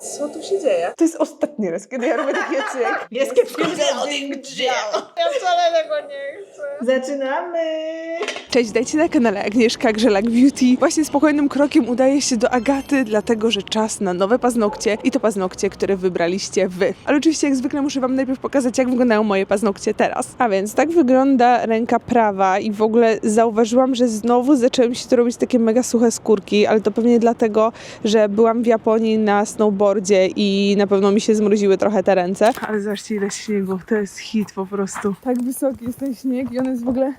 Co tu się dzieje? To jest ostatni raz, kiedy ja robię taki odcinek. Jest kiepsko Ja wcale tego nie chcę. Zaczynamy! Cześć, dajcie na kanale Agnieszka Grzelak Beauty. Właśnie spokojnym krokiem udaje się do Agaty, dlatego że czas na nowe paznokcie i to paznokcie, które wybraliście wy. Ale oczywiście jak zwykle muszę wam najpierw pokazać, jak wyglądają moje paznokcie teraz. A więc tak wygląda ręka prawa i w ogóle zauważyłam, że znowu zaczęły mi się tu robić takie mega suche skórki, ale to pewnie dlatego, że byłam w Japonii na snowboardzie i na pewno mi się zmroziły trochę te ręce. Ale zobaczcie ile śniegu, to jest hit po prostu. Tak wysoki jest ten śnieg i on jest w ogóle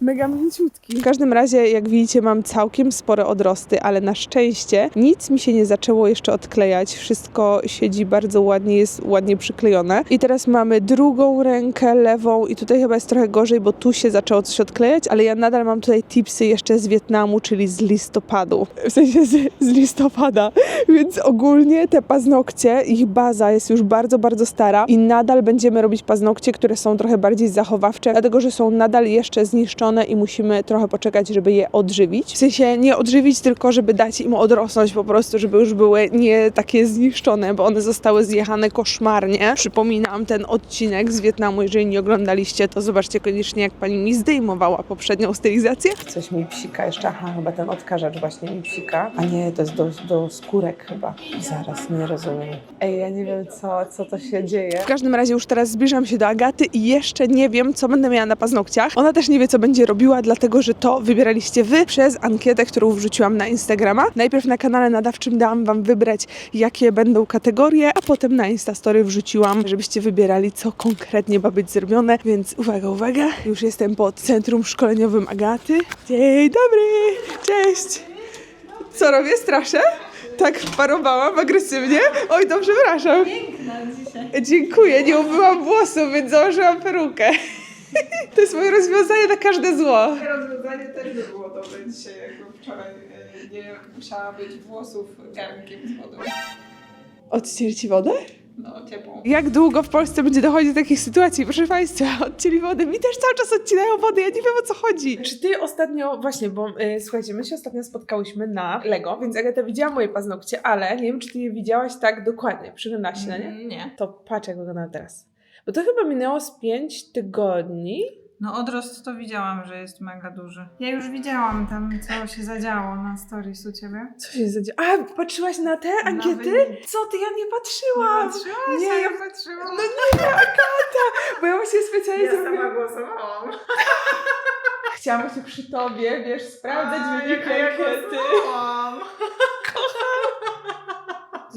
mega mięciutki. W każdym razie, jak widzicie, mam całkiem spore odrosty, ale na szczęście nic mi się nie zaczęło jeszcze odklejać. Wszystko siedzi bardzo ładnie, jest ładnie przyklejone. I teraz mamy drugą rękę, lewą i tutaj chyba jest trochę gorzej, bo tu się zaczęło coś odklejać, ale ja nadal mam tutaj tipsy jeszcze z Wietnamu, czyli z listopadu. W sensie z, z listopada. Więc ogólnie te paznokcie, ich baza jest już bardzo, bardzo stara i nadal będziemy robić paznokcie, które są trochę bardziej zachowawcze, dlatego że są nadal jeszcze zniszczone i musimy trochę poczekać, żeby je odżywić. W sensie nie odżywić, tylko żeby dać im odrosnąć po prostu, żeby już były nie takie zniszczone, bo one zostały zjechane koszmarnie. Przypominam ten odcinek z Wietnamu, jeżeli nie oglądaliście, to zobaczcie koniecznie, jak pani mi zdejmowała poprzednią stylizację. Coś mi psika jeszcze, aha, chyba ten odkażacz właśnie mi psika, a nie, to jest do, do skórek chyba. Zaraz, nie rozumiem. Ej, ja nie wiem, co, co to się dzieje. W każdym razie już teraz zbliżam się do Agaty i jeszcze nie wiem, co będę miała na paznokciach. Ona też nie wie, co będzie robiła, dlatego że to wybieraliście wy przez ankietę, którą wrzuciłam na Instagrama. Najpierw na kanale nadawczym dałam wam wybrać, jakie będą kategorie, a potem na Instastory wrzuciłam, żebyście wybierali, co konkretnie ma być zrobione. Więc uwaga, uwaga, już jestem pod centrum szkoleniowym Agaty. Dzień dobry, cześć. Co robię? Straszę? Tak wparowałam agresywnie? Oj, to przepraszam. Piękna dzisiaj. Dziękuję, nie umyłam włosów, więc założyłam perukę. To jest moje rozwiązanie na każde zło. rozwiązanie też by było dobre dzisiaj, jakby wczoraj e, nie musiała być włosów garnkiem z wodą. Odcięli ci wodę? No, ciepłą. Jak długo w Polsce będzie dochodzić do takich sytuacji? Proszę Państwa, odcięli wodę. Mi też cały czas odcinają wodę, ja nie wiem o co chodzi. Czy Ty ostatnio, właśnie, bo y, słuchajcie, my się ostatnio spotkałyśmy na Lego, więc Agata widziała moje paznokcie, ale nie wiem, czy Ty je widziałaś tak dokładnie. Przyglądałaś się na nie? Mm, Nie. To patrz, jak wygląda teraz. Bo to chyba minęło z 5 tygodni. No odrost to widziałam, że jest mega duży. Ja już widziałam tam, co się zadziało na stories u ciebie. Co się zadziało? A, patrzyłaś na te ankiety? Co ty? Ja nie patrzyłam. Patrzyłaś, Nie. ja patrzyłam. No nie, nie, Agata! Bo ja właśnie specjalnie Ja zrobiłam. sama głosowałam. Chciałam się przy tobie, wiesz, sprawdzać A, wyniki jaka ja ankiety. głosowałam.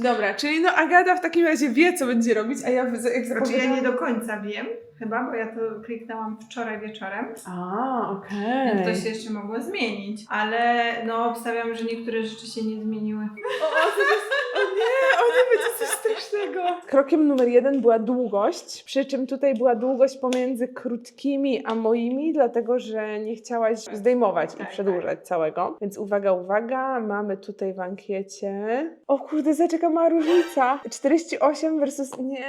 Dobra, czyli no Agata w takim razie wie, co będzie robić, a ja jak Znaczy ja nie do końca wiem, chyba, bo ja to kliknęłam wczoraj wieczorem. A, okej. Więc to się jeszcze mogło zmienić. Ale no obstawiam, że niektóre rzeczy się nie zmieniły. O, o, jest... o nie, o nie, będzie coś strasznego. Krokiem numer jeden była długość, przy czym tutaj była długość pomiędzy krótkimi a moimi, dlatego że nie chciałaś zdejmować i Tak, przedłużać całego. Więc uwaga, uwaga, mamy tutaj w ankiecie... O kurde, zaczeka mała różnica. 48 versus... Nie...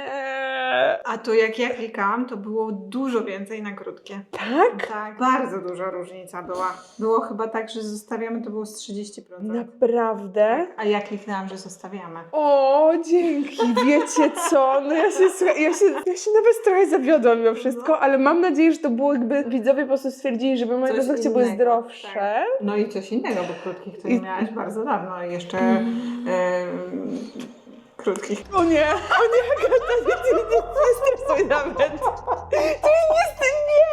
A to jak ja klikałam, to było dużo więcej na krótkie. Tak? Tak, bardzo duża różnica była. Było chyba tak, że zostawiamy, to było z 30%. Naprawdę? A ja kliknęłam, że zostawiamy. O, dzięki, wiecie co? No ja się, ja się, ja się nawet trochę zawiodłam mimo wszystko, ale mam nadzieję, że to było jakby widzowie po prostu stwierdzili, żeby moje paznokcie były zdrowsze. No i coś innego, bo krótkich to I- nie miałaś bardzo dawno. I Jeszcze Mm. em, krótkich. O nie, o nie, Agata, nie, nie, nie, nie stresuj nawet. Ty nie, nie, nie.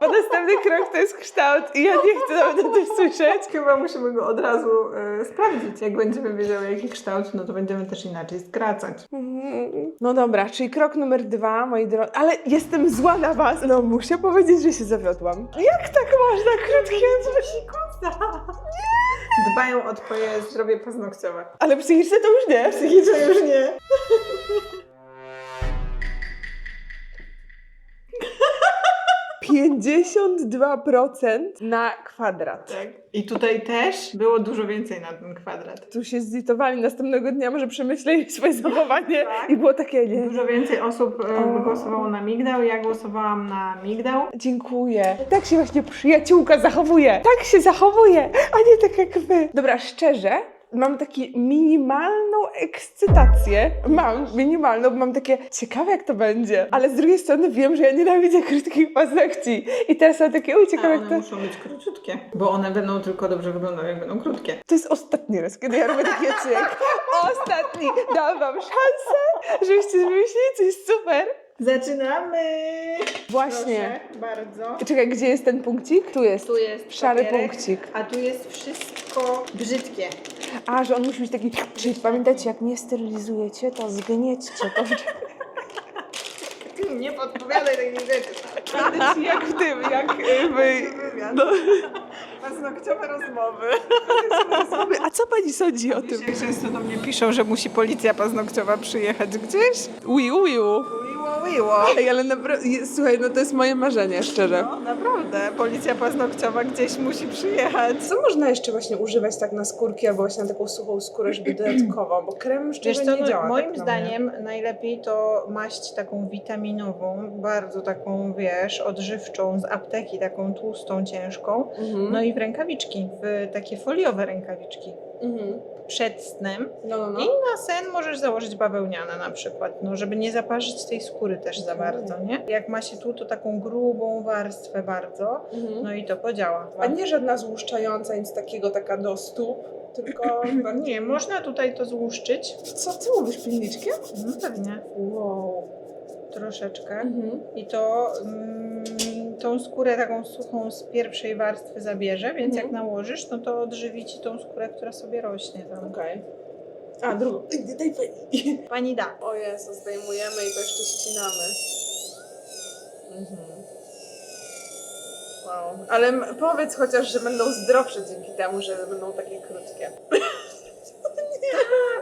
Bo następny krok to jest kształt i ja nie chcę nawet o tym słyszeć. Chyba musimy go od razu e, sprawdzić. Jak będziemy wiedziały, jaki kształt, no to będziemy też inaczej skracać. No dobra, czyli krok numer dwa, moi drodzy. Ale jestem zła na was. No muszę powiedzieć, że się zawiodłam. Jak tak można krótkie Dbają o twoje zdrowie paznokciowe. Ale psychiczne to już nie. Psychiczne już nie. Pięćdziesiąt dwa procent na kwadrat. Tak. I tutaj też było dużo więcej na ten kwadrat. Tu się zlitowali następnego dnia, może przemyśleli swoje zachowanie Tak. i było takie nie. Dużo więcej osób e, głosowało na migdał. Ja głosowałam na migdał. Dziękuję. Tak się właśnie przyjaciółka zachowuje. Tak się zachowuje, a nie tak jak wy. Dobra, szczerze, mam taką minimalną ekscytację. Mam minimalną, bo mam takie ciekawe jak to będzie. Ale z drugiej strony wiem, że ja nienawidzę krótkich paznokci. I teraz mam takie, ciekawe A jak one to... muszą być króciutkie, bo one będą tylko dobrze wyglądały, jak będą krótkie. To jest ostatni raz, kiedy ja robię taki odcinek. Ostatni! Dałam wam szansę, żebyście wymyślili coś super. Zaczynamy! Właśnie. Proszę, bardzo. Czekaj, gdzie jest ten punkcik? Tu jest. Tu jest Szary papierek, punkcik. A tu jest wszystko brzydkie. A, że on musi być taki... Czyli pamiętajcie, jak nie styrylizujecie, to zgniecie to. Ty nie podpowiadaj takich rzeczy. Będę ci jak w tym, jak w... No. Paznokciowe rozmowy. A co pani sądzi o tym? Jak często do mnie piszą, że musi policja paznokciowa przyjechać gdzieś? Wiu, wiu. Miło, miło. Ej, ale naprawdę, słuchaj, no to jest moje marzenie, szczerze. No, naprawdę, policja paznokciowa gdzieś musi przyjechać. Co można jeszcze właśnie używać tak na skórki, albo właśnie na taką suchą skórę, żeby dodatkowo, bo krem szczerze Wiesz co, nie no, działa moim tak na zdaniem najlepiej to maść taką witaminową, bardzo taką, wiesz, odżywczą z apteki, taką tłustą, ciężką. Mhm. No i w rękawiczki, w takie foliowe rękawiczki. Mhm. Przed snem. No, no, no. I na sen możesz założyć bawełniane na przykład, no żeby nie zaparzyć tej skóry też za bardzo, nie? Jak ma się tu, to taką grubą warstwę bardzo, Mhm. no i to podziała. A nie żadna złuszczająca, nic takiego, taka do stóp, tylko. Nie, można tutaj to złuszczyć. Co ty mówisz, pilniczkiem? No pewnie, Wow. troszeczkę. Mhm. I to mm, tą skórę taką suchą z pierwszej warstwy zabierze, więc Mhm. jak nałożysz, no to odżywi ci tą skórę, która sobie rośnie tam. Okej. A, drugą. Daj pani. Pani da. O Jezu, zdejmujemy i to jeszcze ścinamy. Mhm. Wow. Ale m- powiedz chociaż, że będą zdrowsze dzięki temu, że będą takie krótkie.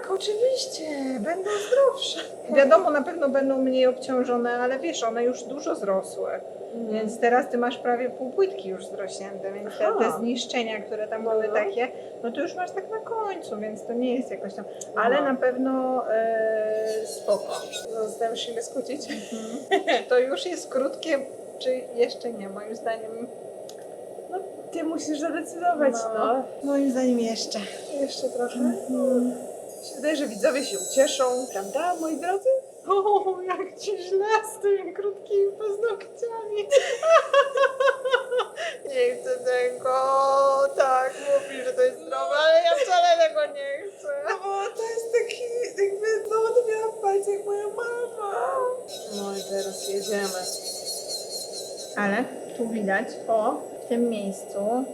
Tak, oczywiście, będą zdrowsze. Wiadomo, na pewno będą mniej obciążone, ale wiesz, one już dużo zrosły. Więc teraz ty masz prawie pół płytki już zrośnięte, więc te, te zniszczenia, które tam No, były no. takie, no to już masz tak na końcu, więc to nie jest jakoś tam. Ale Aha. na pewno e, spoko. No, Zdajesz się skrócić? To już jest krótkie, czy jeszcze nie, moim zdaniem. Ty musisz zadecydować, No. no. Moim zdaniem jeszcze. Jeszcze trochę. Się wydaje, że widzowie się ucieszą, prawda, moi drodzy? O, jak ci źle z tymi krótkimi paznokciami. Nie chcę tego. Tak, mówi, że to jest zdrowe, ale ja wcale tego nie chcę. No bo to jest taki, jakby, no to miałam palce jak moja mama. No i teraz jedziemy. Ale tu widać, o, w tym miejscu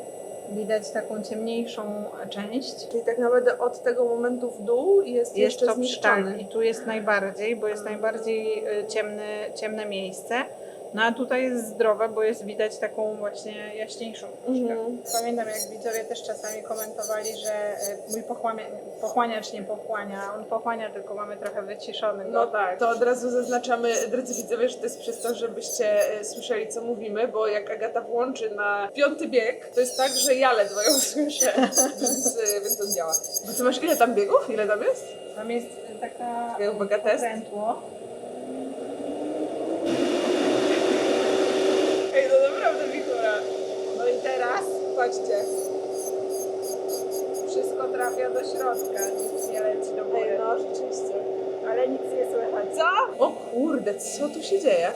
widać taką ciemniejszą część. Czyli tak naprawdę od tego momentu w dół jest, Jest jeszcze to zniszczony. i tu jest najbardziej, bo jest najbardziej y, ciemne, ciemne miejsce. No a tutaj jest zdrowe, bo jest widać taką właśnie jaśniejszą troszkę. Mhm. Pamiętam jak widzowie też czasami komentowali, że y, mój pochłania, pochłaniacz nie pochłania, on pochłania, tylko mamy trochę wyciszony. go. No tak, to od razu zaznaczamy, drodzy widzowie, że to jest przez to, żebyście e, słyszeli, co mówimy, bo jak Agata włączy na piąty bieg, to jest tak, że ja ledwo ją słyszę, więc, e, więc to działa. Bo ty masz ile tam biegów? Ile tam jest? Tam jest taka Czekaj, uwaga, test. okrętło. Ej, no naprawdę, Wiktora. No i teraz, patrzcie, wszystko trafia do środka, nic nie leci do góry, no rzeczywiście. ale nic nie słychać. Co? O kurde, co tu się dzieje?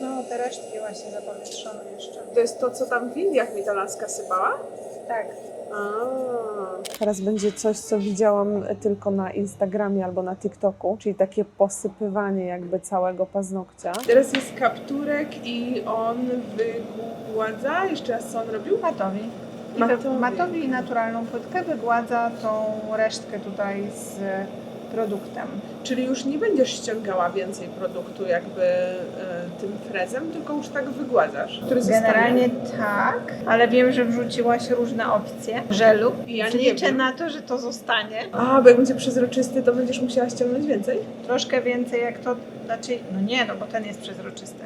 No, te resztki właśnie zapowietrzone jeszcze. To jest to, co tam w Indiach mi ta laska sypała? Tak. Teraz będzie coś, co widziałam tylko na Instagramie albo na TikToku, czyli takie posypywanie jakby całego paznokcia. Teraz jest kapturek i on wygładza. Jeszcze raz co on robił? Matowi. Matowi. matowi naturalną płytkę wygładza tą resztkę tutaj z produktem. Czyli już nie będziesz ściągała więcej produktu jakby e, tym frezem, tylko już tak wygładzasz. Generalnie tak, ale wiem, że wrzuciłaś różne opcje żelu. Ja nie liczę wiem. na to, że to zostanie. A, bo jak będzie przezroczysty, to będziesz musiała ściągnąć więcej? Troszkę więcej jak to, znaczy, no nie, no bo ten jest przezroczysty.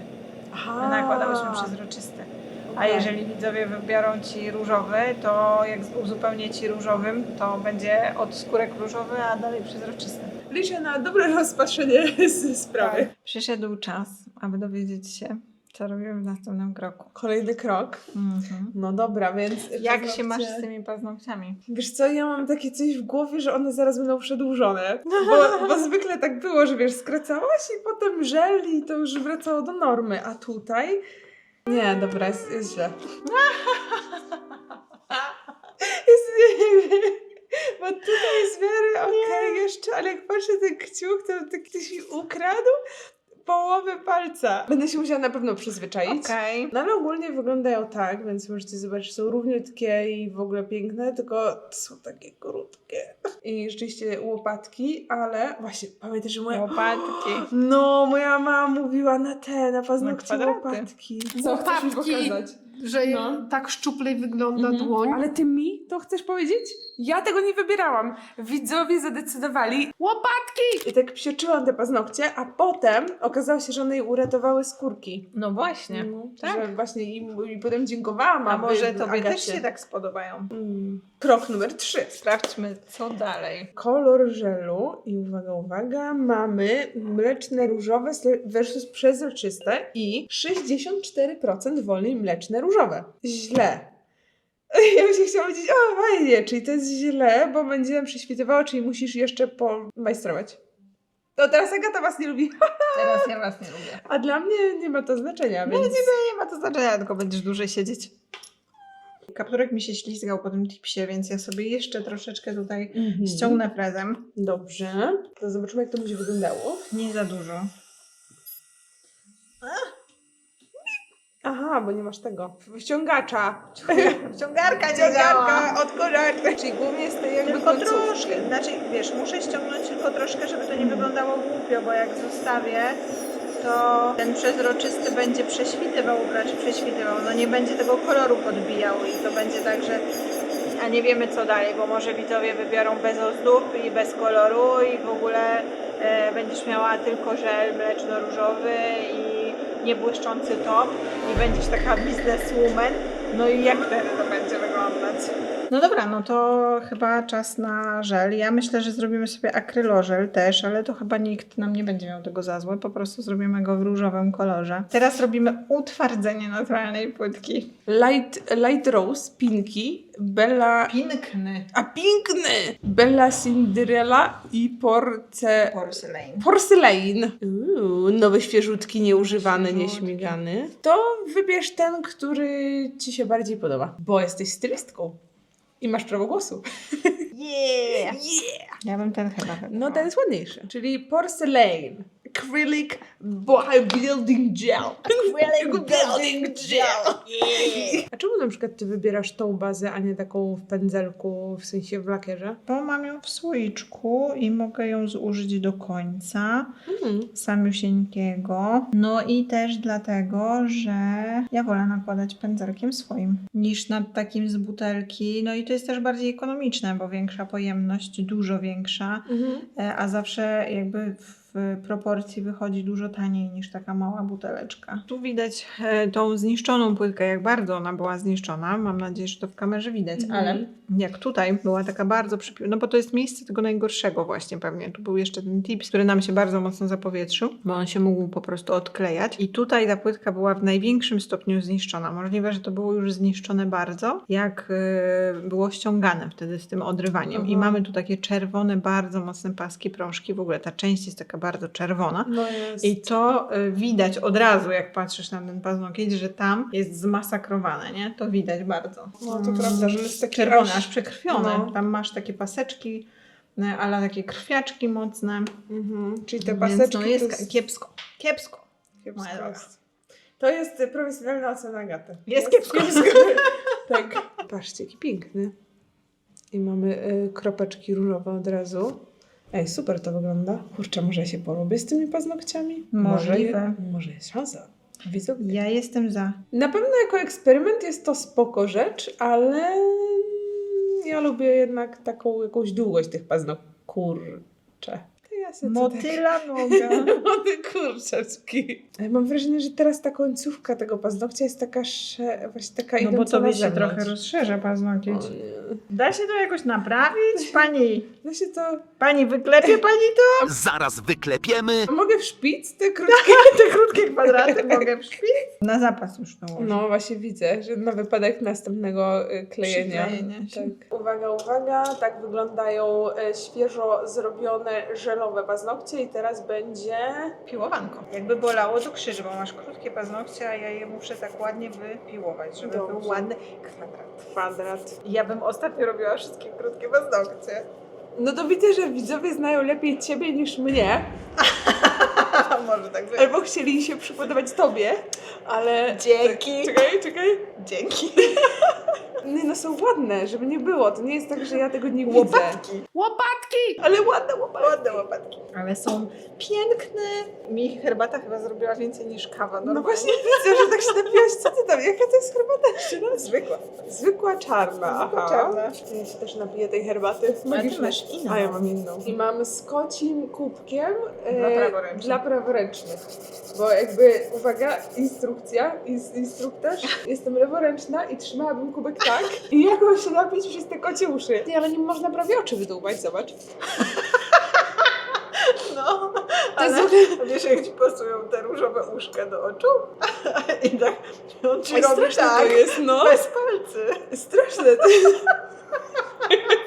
Aha. My nakładałyśmy przezroczysty. A jeżeli widzowie wybiorą Ci różowy, to jak uzupełnię Ci różowym, to będzie od skórek różowy, a dalej przezroczysty. Liczę na dobre rozpatrzenie z sprawy. Przyszedł czas, aby dowiedzieć się, Co robimy w następnym kroku? Kolejny krok. Mhm. No dobra, więc... Jak paznokcie- się masz z tymi paznokciami? Wiesz co, ja mam takie coś w głowie, że one zaraz będą przedłużone. Bo, bo zwykle tak było, że wiesz, skracałaś i potem żel i to już wracało do normy. A tutaj... Nie, dobra, jest, jest źle. Jest, bo tutaj jest w miarę okej jeszcze, ale jak patrzę ten kciuk, to tak ktoś mi ukradł połowę palca. Będę się musiała na pewno przyzwyczaić. Okej. No ale ogólnie wyglądają tak, więc możecie zobaczyć, są równiutkie i w ogóle piękne, tylko są takie krótkie. I rzeczywiście łopatki, ale właśnie pamiętaj, że moja... Łopatki. No, moja mama mówiła na te, na paznokcie kwadraty. łopatki. Co chcesz mi Łopatki. pokazać? Że No. tak szczuplej wygląda Mhm. dłoń. Ale ty mi to chcesz powiedzieć? Ja tego nie wybierałam. Widzowie zadecydowali. Łopatki! I tak psioczyłam te paznokcie, a potem okazało się, że one jej uratowały skórki. No właśnie. No, tak. Że właśnie i, i potem dziękowałam. A może tobie też się tak spodobają? Mm. Krok numer trzy. Sprawdźmy, co dalej. Kolor żelu i uwaga, uwaga, mamy mleczne różowe versus przezroczyste i 64% wolniej mleczne różowe. Źle. Ja bym się chciała powiedzieć, o fajnie, czyli to jest źle, bo będzie nam prześwitywało, czyli musisz jeszcze pomajstrować. To teraz Agata was nie lubi, Teraz ja was nie lubię. a dla mnie nie ma to znaczenia, więc... Nie ma to znaczenia, tylko będziesz dłużej siedzieć. Kapturek mi się ślizgał po tym tipsie, więc ja sobie jeszcze troszeczkę tutaj Mhm. ściągnę prezem. Dobrze, to zobaczymy jak to będzie wyglądało. Nie za dużo. Aha, bo nie masz tego. Wciągacza. Wciągarka nie Wciągarka od korzeczki. Czyli głównie z tej jakby Tylko końcówki. troszkę. Znaczy, wiesz, muszę ściągnąć tylko troszkę, żeby to nie wyglądało głupio, bo jak zostawię, to ten przezroczysty będzie prześwitywał, raczej prześwitywał, no nie będzie tego koloru podbijał i to będzie tak, że a nie wiemy co dalej, bo może widzowie wybiorą bez ozdób i bez koloru i w ogóle e, będziesz miała tylko żel mleczno-różowy i niebłyszczący top i będziesz taka bizneswoman, no i jak wtedy to będzie wyglądać? No dobra, no to chyba czas na żel. Ja myślę, że zrobimy sobie akrylożel też, ale to chyba nikt nam nie będzie miał tego za złe. Po prostu zrobimy go w różowym kolorze. Teraz robimy utwardzenie naturalnej płytki. Light, light Rose, Pinki, Bella... Piękny. A piękny! Bella Cinderella i Porce... Porcelain. Porcelain. Uuu, nowy, świeżutki, nieużywany, Świeżutki. nieśmigany. To wybierz ten, który ci się bardziej podoba, bo jesteś stylistką. I masz prawo głosu. Yeah! Yeah! Ja bym ten chyba wybrała. No ten jest ładniejszy. Czyli Porcelain. Acrylic Building Gel. Acrylic Building Gel. A czemu na przykład ty wybierasz tą bazę, a nie taką w pędzelku, w sensie w lakierze? Bo mam ją w słoiczku i mogę ją zużyć do końca. Mhm. samiusieńkiego. No i też dlatego, że ja wolę nakładać pędzelkiem swoim niż nad takim z butelki. No i to jest też bardziej ekonomiczne, bo większa pojemność, dużo większa, Mhm. e, a zawsze jakby w proporcji wychodzi dużo taniej niż taka mała buteleczka. Tu widać e, tą zniszczoną płytkę, jak bardzo ona była zniszczona. Mam nadzieję, że to w kamerze widać, Mhm. ale jak tutaj była taka bardzo przypi... No bo to jest miejsce tego najgorszego właśnie pewnie. Tu był jeszcze ten tips, który nam się bardzo mocno zapowietrzył, bo on się mógł po prostu odklejać. I tutaj ta płytka była w największym stopniu zniszczona. Możliwe, że to było już zniszczone bardzo, jak e, było ściągane wtedy z tym odrywaniem. I Aha. mamy tu takie czerwone, bardzo mocne paski, prążki. W ogóle ta część jest taka bardzo czerwona. No jest. I to y, widać od razu, jak patrzysz na ten paznokieć, że tam jest zmasakrowane, nie? To widać bardzo. No to prawda, że jest taki Czerwone, aż- przekrwione. No. Tam masz takie paseczki, y, ale takie krwiaczki mocne. Mhm. Czyli te Więc paseczki no jest ka- kiepsko. Kiepsko. kiepsko moja droga. jest. To jest y, profesjonalna ocena Agaty. Jest kiepsko. tak. Patrzcie, jaki piękny. I mamy y, kropeczki różowe od razu. Ej, super to wygląda. Kurczę, może ja się polubię z tymi paznokciami? Możliwe. może jest szansa. Widzowie. Ja jestem za. Na pewno jako eksperyment jest to spoko rzecz, ale ja lubię jednak taką jakąś długość tych paznokci. Kurczę. To ja to Motyla noga. No ty kurczaczki. Ale mam wrażenie, że teraz ta końcówka tego paznokcia jest taka sze... właśnie taka No bo tobie się trochę rozszerza paznokieć. O nie. Da się to jakoś naprawić? Pani, Da się to... pani wyklepie pani to? Zaraz wyklepiemy. Mogę w szpic te krótkie? Te krótkie kwadraty mogę przypić? Na zapas już to No właśnie widzę, że na wypadek następnego y, klejenia. Przyklejenia się. Tak. Uwaga, uwaga, tak wyglądają e, świeżo zrobione żelowe paznokcie i teraz będzie... Piłowanko. Jakby bolało, to krzyż, bo masz krótkie paznokcie, a ja je muszę tak ładnie wypiłować, żeby Dobrze. był ładny kwadrat. Kwadrat. Ja bym ostatnio robiła wszystkie krótkie paznokcie. No to widzę, że widzowie znają lepiej ciebie niż mnie. Może tak być. Albo chcieli się przypodobać tobie, ale... Dzięki. Czekaj, czekaj. Dzięki. Nie no, są ładne, żeby nie było. To nie jest tak, że ja tego nie widzę. Łopatki. Łopatki! Ale ładne łopatki. Ładne łopatki. Ale są piękne. Mi herbata chyba zrobiła więcej niż kawa. No normalnie. właśnie widzę, że tak się napiłaś. Co ty tam? Jaka to jest herbata jeszcze raz? Zwykła. Zwykła czarna. Zwykła aha. czarna. Ja się też napiję tej herbaty. Magiczne. masz inną. A ja mam inną. I mamy z kocim kubkiem e, Dla praworęcznych. dla praworęcznych. Bo jakby, uwaga, instrukcja, ins, instruktaż. Jestem leworęczna i trzymałabym kubek tak. I jak mam się napić przez te kocie uszy? Nie, ale nie można prawie oczy wydłubać, zobacz. No, jest ale ogóle... wiesz jak ci pasują te różowe uszka do oczu? I tak on ci robi tak, to jest, no. bez palcy. Straszne. To jest,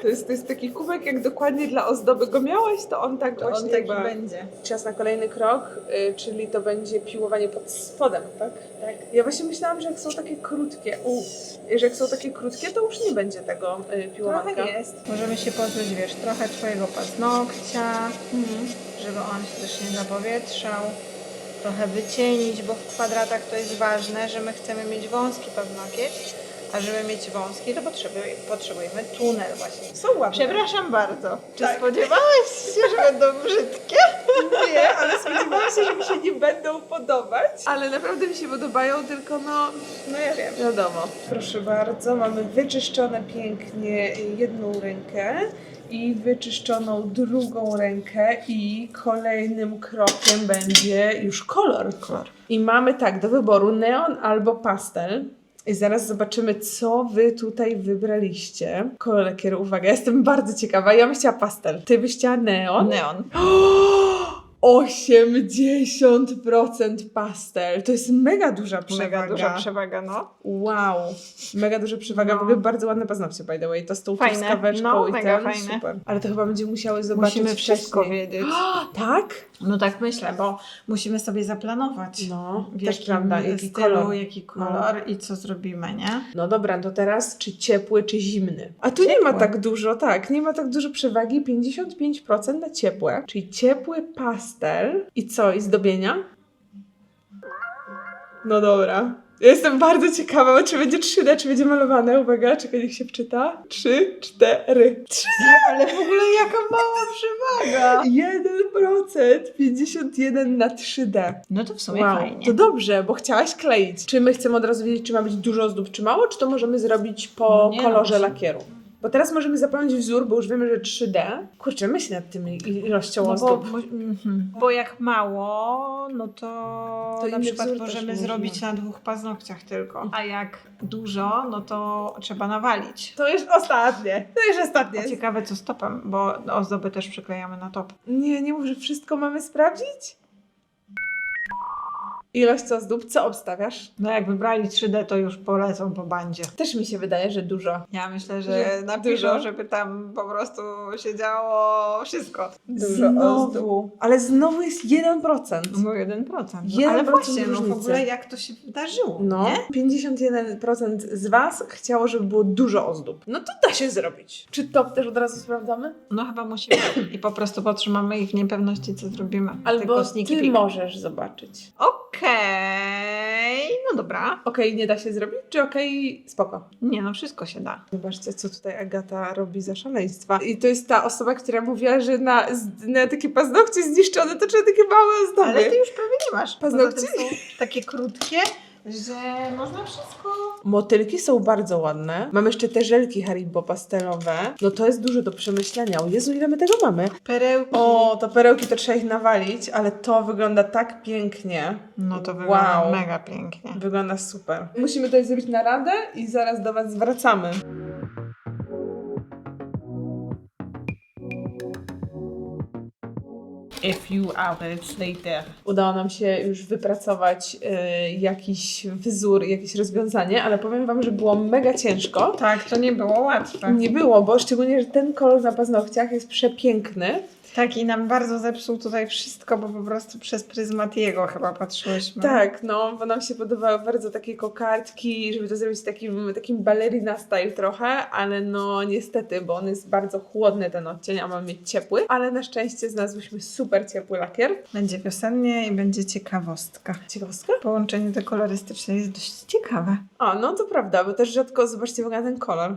to jest taki kubek, jak dokładnie dla ozdoby go miałeś, to on tak To on właśnie taki ma. będzie. Czas na kolejny krok, y, czyli to będzie piłowanie pod spodem, tak? Tak. Ja właśnie myślałam, że jak są takie krótkie, u, że jak są takie krótkie, to już nie będzie tego y, piłowanka. Trochę jest. Możemy się pozbyć, wiesz, trochę twojego paznokcia, Mhm. żeby on się też nie zapowietrzał. Trochę wycienić, bo w kwadratach to jest ważne, że my chcemy mieć wąski paznokieć, a żeby mieć wąski, to potrzebujemy, potrzebujemy tunel właśnie. Są ładne. Przepraszam bardzo. Czy Tak. spodziewałeś się, że będą brzydkie? Nie, ale spodziewałam się, że mi się nie będą podobać. Ale naprawdę mi się podobają, tylko no... No ja wiem. Wiadomo. Proszę bardzo, mamy wyczyszczone pięknie jedną rękę i wyczyszczoną drugą rękę i kolejnym krokiem będzie już kolor. Kolor. I mamy tak, do wyboru neon albo pastel. I zaraz zobaczymy, co wy tutaj wybraliście. Kolor lakieru, uwaga, jestem bardzo ciekawa. Ja bym chciała pastel. Ty byś chciała neon? Neon. 80% pastel. To jest mega duża przewaga. Mega duża przewaga, no. Wow, mega duża przewaga. No. W ogóle bardzo ładne paznokcie, by the way. To z tą Fajne. truskaweczką No, i mega ten. fajne. Super. Ale to chyba będziemy musiały zobaczyć Musimy wszystko wcześniej. wiedzieć. Tak? No tak myślę, bo musimy sobie zaplanować. No, w też prawda. Jaki stylu, kolor. jaki kolor i co zrobimy, nie? No dobra, to teraz czy ciepły, czy zimny? A tu nie ma tak dużo, tak, nie ma tak dużo przewagi. 55% na ciepłe, czyli ciepły pastel. I co, i zdobienia? No dobra. Ja Jestem bardzo ciekawa, czy będzie 3D, czy będzie malowane. Uwaga, czekaj, niech się wczyta. 3, 4. 3 Ale w ogóle jaka mała przewaga! 1%, 51 na 3D. No to w sumie Wow, fajnie. to dobrze, bo chciałaś kleić. Czy my chcemy od razu wiedzieć, czy ma być dużo ozdób, czy mało, czy to możemy zrobić po No nie, no kolorze musimy. lakieru? Bo teraz możemy zapełnić wzór, bo już wiemy, że 3D. Kurczę, myśl nad tym ilością No bo, bo, mhm. bo jak mało, no to, To na przykład możemy można. zrobić na dwóch paznokciach tylko. A jak dużo, no to trzeba nawalić. To już ostatnie. To już ostatnie. A ciekawe co z topem, bo ozdoby też przyklejamy na top. Nie, nie mów, że wszystko mamy sprawdzić? Ilość ozdób, co obstawiasz? No jak wybrali 3D, to już polecą po bandzie. Też mi się wydaje, że dużo. Ja myślę, Że że napiszą, dużo? żeby tam po prostu się działo wszystko. Dużo znowu. Ale znowu jest 1%. No 1%. No, 1% ale właśnie, no w ogóle jak to się wydarzyło, No, nie? 51% z Was chciało, żeby było dużo ozdób. No to da się zrobić. Czy top też od razu sprawdzamy? No chyba musimy. I po prostu potrzymamy ich w niepewności, co zrobimy. Albo Ty możesz zobaczyć. Okej, no dobra. Okej, nie da się zrobić, czy okej, spoko? Nie no, wszystko się da. Zobaczcie, co tutaj Agata robi za szaleństwa. I to jest ta osoba, która mówiła, że na, z- na takie paznokcie zniszczone to trzeba takie małe ozdoby. Ale ty już prawie nie masz. Poza Paznokci? tym są takie krótkie, że można wszystko. Motylki są bardzo ładne. Mamy jeszcze te żelki Haribo pastelowe. No to jest dużo do przemyślenia. O Jezu, ile my tego mamy? Perełki. O, to perełki to trzeba ich nawalić, ale to wygląda tak pięknie. No to wygląda Wow. mega pięknie. Wygląda super. Musimy to zrobić na radę i zaraz do Was zwracamy. A few hours later. Udało nam się już wypracować y, jakiś wzór, jakieś rozwiązanie, ale powiem Wam, że było mega ciężko. Tak, to nie było łatwe. Nie było, bo szczególnie, że ten kolor na paznokciach jest przepiękny. Tak, i nam bardzo zepsuł tutaj wszystko, bo po prostu przez pryzmat jego chyba patrzyłyśmy. Tak, no, bo nam się podobały bardzo takie kokardki, żeby to zrobić takim, takim ballerina style trochę, ale no niestety, bo on jest bardzo chłodny ten odcień, a mamy mieć ciepły, ale na szczęście znalazłyśmy super ciepły lakier. Będzie wiosennie i będzie ciekawostka. Ciekawostka? Połączenie te kolorystyczne jest dość ciekawe. A, no to prawda, bo też rzadko zobaczcie wygląda ten kolor.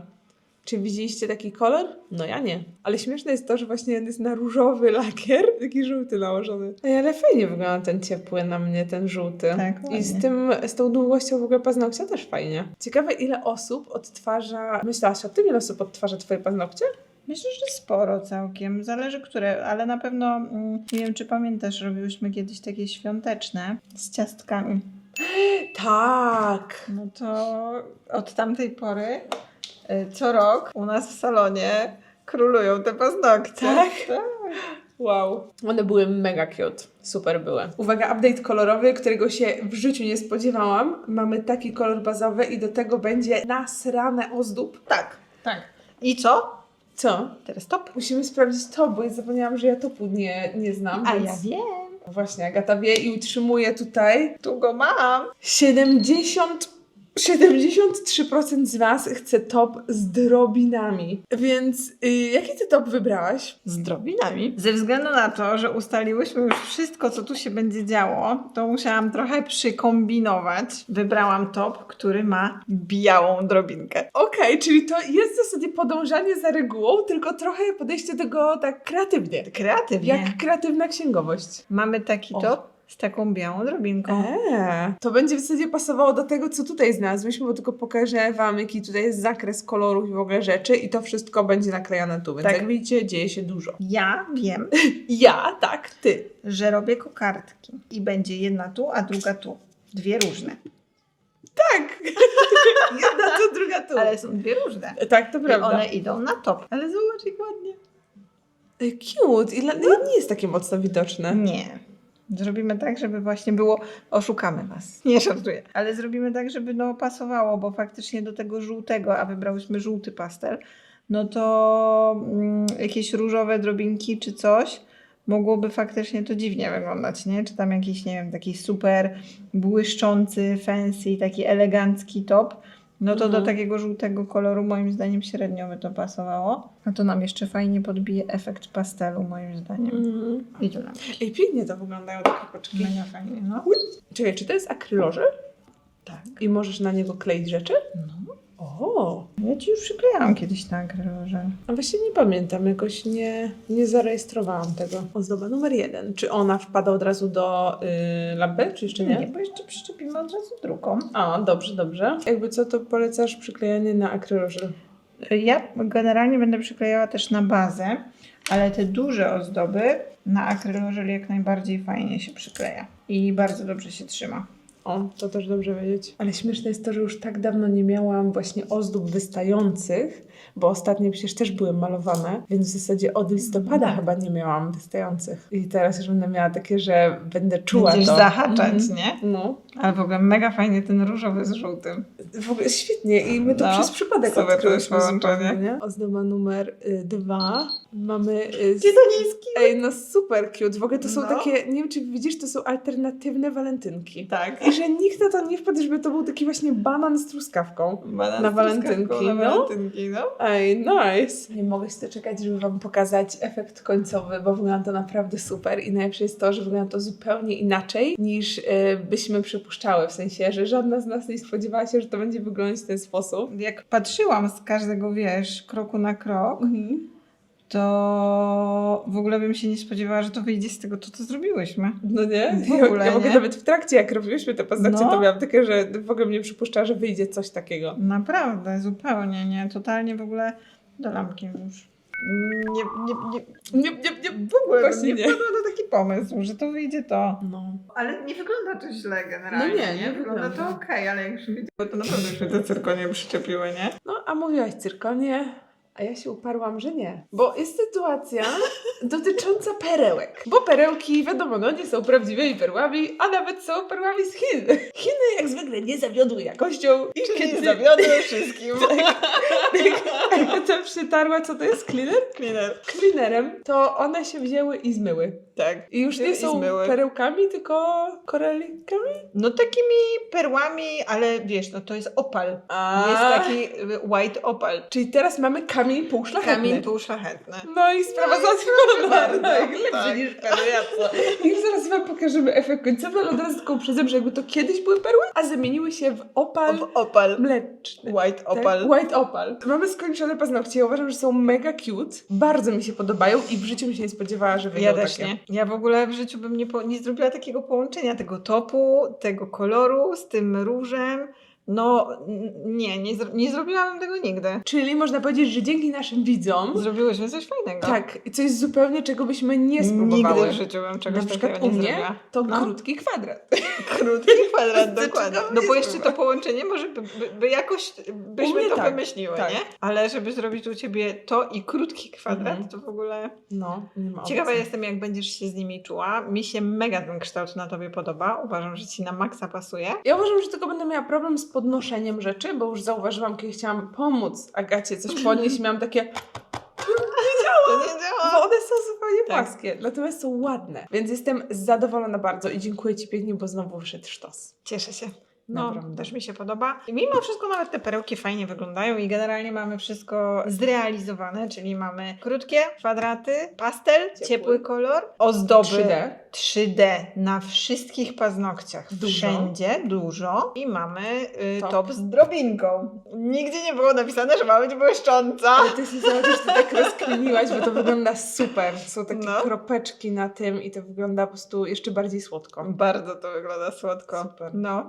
Czy widzieliście taki kolor? No ja nie. Ale śmieszne jest to, że właśnie jest na różowy lakier, taki żółty nałożony. Ej, ale fajnie wygląda ten ciepły na mnie, ten żółty. Tak, I ładnie. z tym, z tą długością w ogóle paznokcia też fajnie. Ciekawe ile osób odtwarza, myślałaś o tym, ile osób odtwarza twoje paznokcie? Myślę, że sporo całkiem. Zależy które, ale na pewno, mm, nie wiem czy pamiętasz, robiłyśmy kiedyś takie świąteczne z ciastkami. Tak. No to od tamtej pory co rok u nas w salonie królują te paznokcie. Tak? Wow. One były mega cute. Super były. Uwaga, update kolorowy, którego się w życiu nie spodziewałam. Mamy taki kolor bazowy i do tego będzie nasrane ozdób. Tak, tak. I co? Co? Teraz top. Musimy sprawdzić to, bo ja zapomniałam, że ja topu nie, nie znam. A więc... ja wiem. Właśnie, Agata wie i utrzymuje tutaj Tu go mam. 70... 73% z Was chce top z drobinami. Więc y, jaki ty top wybrałaś? Z drobinami. Ze względu na to, że ustaliłyśmy już wszystko, co tu się będzie działo, to musiałam trochę przykombinować. Wybrałam top, który ma białą drobinkę. Okej, czyli to jest w zasadzie podążanie za regułą, tylko trochę podejście do tego tak kreatywnie. Kreatywnie. Jak kreatywna księgowość. Mamy taki O. top z taką białą drobinką. Eee, to będzie w zasadzie pasowało do tego, co tutaj znalazłyśmy, bo tylko pokażę Wam, jaki tutaj jest zakres kolorów i w ogóle rzeczy i to wszystko będzie naklejane tu, więc Tak. jak widzicie, dzieje się dużo. Ja wiem, Ja, tak, ty. że robię kokardki i będzie jedna tu, a druga tu. Dwie różne. Tak. Jedna tu, druga tu. Ale są dwie różne. Tak, to I prawda. one idą na top. Ale zobacz jak ładnie. Cute. I dla... no, nie jest takie mocno widoczne. Nie. Zrobimy tak, żeby właśnie było. Oszukamy was. Nie żartuję. Ale zrobimy tak, żeby no pasowało, bo faktycznie do tego żółtego, a wybrałyśmy żółty pastel, no to mm, jakieś różowe drobinki czy coś mogłoby faktycznie to dziwnie wyglądać, nie? Czy tam jakiś, nie wiem, taki super błyszczący, fancy, taki elegancki top. No to Mhm. do takiego żółtego koloru moim zdaniem średnio by to pasowało. A to nam jeszcze fajnie podbije efekt pastelu moim zdaniem. Mhm. I tu nam Ej, pięknie to wyglądają takie koczki. Mega fajnie, no. Czekaj, czy to jest akryloży? Tak. I możesz na niego kleić rzeczy? No. O, Ja ci już przyklejałam kiedyś na akryloże. a właśnie nie pamiętam, jakoś nie, nie zarejestrowałam tego. Ozdoba numer jeden. Czy ona wpada od razu do y, lampy, czy jeszcze nie? Nie, bo jeszcze przyczepimy od razu drugą. A, dobrze, dobrze. Jakby co, to polecasz przyklejanie na akryloży. Ja generalnie będę przyklejała też na bazę, ale te duże ozdoby na akrylożel jak najbardziej fajnie się przykleja. I bardzo dobrze się trzyma. O, to też dobrze wiedzieć. Ale śmieszne jest to, że już tak dawno nie miałam właśnie ozdób wystających, bo ostatnie przecież też były malowane, więc w zasadzie od listopada Tak. chyba nie miałam wystających. I teraz już będę miała takie, że będę czuła Będziesz to. zahaczać, Mhm. nie? No, Ale w ogóle mega fajnie ten różowy z żółtym. w ogóle świetnie i my to No, przez przypadek to jest odkryłyśmy połączenie. nie? Ozdoba numer y, dwa. Mamy... Y, z... niski? Ej, no super cute. W ogóle to są No. takie, nie wiem czy widzisz, to są alternatywne walentynki. Tak. I że nikt na to nie wpadł, żeby to był taki właśnie banan z truskawką. Banan Na z walentynki, truskawką, Na no. walentynki, no. Ej, nice! Nie mogę się doczekać, żeby Wam pokazać efekt końcowy, bo wygląda to naprawdę super i najlepsze jest to, że wygląda to zupełnie inaczej niż y, byśmy przypuszczały, w sensie, że żadna z nas nie spodziewała się, że to będzie wyglądać w ten sposób. Jak patrzyłam z każdego, wiesz, kroku na krok, to w ogóle bym się nie spodziewała, że to wyjdzie z tego, to co zrobiłyśmy. No nie? W ogóle, ja mogę nie? nawet w trakcie, jak robiłyśmy te paznokcie, No. to miałam takie, że w ogóle mnie przypuszcza, że wyjdzie coś takiego. Naprawdę, zupełnie nie. Totalnie w ogóle do lampki już. Nie, nie, nie, Nie, nie, nie. w ogóle Właśnie nie nie. wpadła na taki pomysł, że to wyjdzie to. No. Ale nie wygląda to źle generalnie. No nie, nie wygląda to wygląda. okej, ale jak już widziałam, to naprawdę już mnie te cyrkonie przyczepiły, nie? No, a mówiłaś cyrkonie, a ja się uparłam, że nie. Bo jest sytuacja dotycząca perełek. Bo perełki, wiadomo, no nie są prawdziwymi perłami, a nawet są perłami z Chin. Chiny jak zwykle nie zawiodły jakością. I kiedy zawiodły wszystkim. jak to przytarła, co to jest cleaner? Cleaner. Cleanerem, to one się wzięły i zmyły. Tak. I już nie są perełkami, tylko korelikami. No takimi perłami, ale wiesz, no to jest opal. A. Jest taki y, white opal. Czyli teraz mamy kamień półszlachetny. Kamień półszlachetny. No i sprawa załatwiona. Tak, lepszy tak, niż tak. I już zaraz wam pokażemy efekt końcowy, ale od razu tylko uprzedzam, że jakby to kiedyś były perły, a zamieniły się w opal Op- opal. mleczny. White Tak? opal. White opal. Mamy skończone paznokcie. Ja uważam, że są mega cute. Bardzo mi się podobają i w życiu bym się nie spodziewała, że wyjdą Ja też takie. nie. Ja w ogóle w życiu bym nie, po, nie zrobiła takiego połączenia tego topu, tego koloru z tym różem. No nie, nie, zro- nie zrobiłabym tego nigdy. Czyli można powiedzieć, że dzięki naszym widzom Zrobiłyśmy coś fajnego. tak, coś zupełnie, czego byśmy nie spróbowały. Nigdy w życiu bym czegoś Na przykład takiego u nie mnie zrobiła. to No. krótki kwadrat. Krótki kwadrat, dokładnie. Dlaczego No bo jeszcze to połączenie może by, by, by jakoś byśmy mnie to tak, wymyśliły, tak. nie? Ale żeby zrobić u Ciebie to i krótki kwadrat, Mhm. to w ogóle... No, nie ma Ciekawa opcji. jestem, jak będziesz się z nimi czuła. Mi się mega ten kształt na Tobie podoba. Uważam, że Ci na maksa pasuje. Ja uważam, że tylko będę miała problem z podnoszeniem rzeczy, bo już zauważyłam, kiedy chciałam pomóc Agacie coś podnieść, miałam takie, To nie działa. bo one są zupełnie Tak. płaskie, natomiast są ładne. Więc jestem zadowolona bardzo i dziękuję Ci pięknie, bo znowu wyszedł sztos. Cieszę się. No, Naprawdę. też mi się podoba. I mimo wszystko nawet te perełki fajnie wyglądają i generalnie mamy wszystko zrealizowane, czyli mamy krótkie kwadraty, pastel, ciepły, Ciepły. kolor, ozdoby 3D. 3D na wszystkich paznokciach, Dużo. wszędzie, dużo i mamy y, Top. top. z drobinką. Nigdzie nie było napisane, że ma być błyszcząca. Ale Ty się zobacz, tak rozkminiłaś, bo to wygląda super. Są takie No. kropeczki na tym i to wygląda po prostu jeszcze bardziej słodko. Bardzo to wygląda słodko. Super. No,